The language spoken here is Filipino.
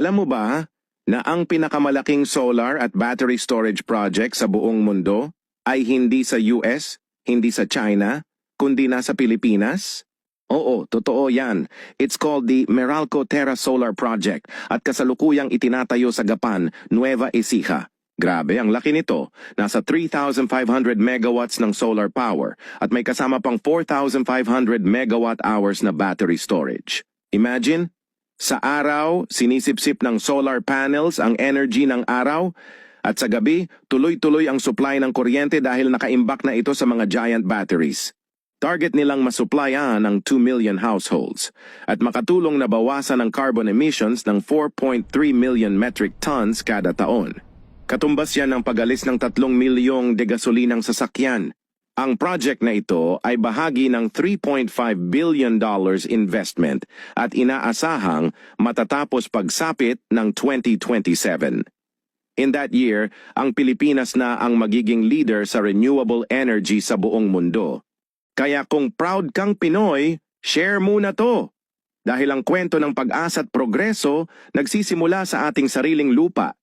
Alam mo ba na ang pinakamalaking solar at battery storage project sa buong mundo ay hindi sa US, hindi sa China, kundi nasa Pilipinas? Oo, totoo yan. It's called the Meralco Terra Solar Project at kasalukuyang itinatayo sa Gapan, Nueva Ecija. Grabe, ang laki nito. Nasa 3,500 megawatts ng solar power at may kasama pang 4,500 megawatt hours na battery storage. Imagine, sa araw, sinisipsip ng solar panels ang energy ng araw at sa gabi, tuloy-tuloy ang supply ng kuryente dahil nakaimbak na ito sa mga giant batteries. Target nilang masuplayan ang 2 million households at makatulong na bawasan ang carbon emissions ng 4.3 million metric tons kada taon. Katumbas yan ng pagalis ng 3 milyong de gasolinang sasakyan. Ang project na ito ay bahagi ng 3.5 billion dollars investment at inaasahang matatapos pagsapit ng 2027. In that year, ang Pilipinas na ang magiging leader sa renewable energy sa buong mundo. Kaya kung proud kang Pinoy, share muna to. Dahil ang kwento ng pag-asa at progreso nagsisimula sa ating sariling lupa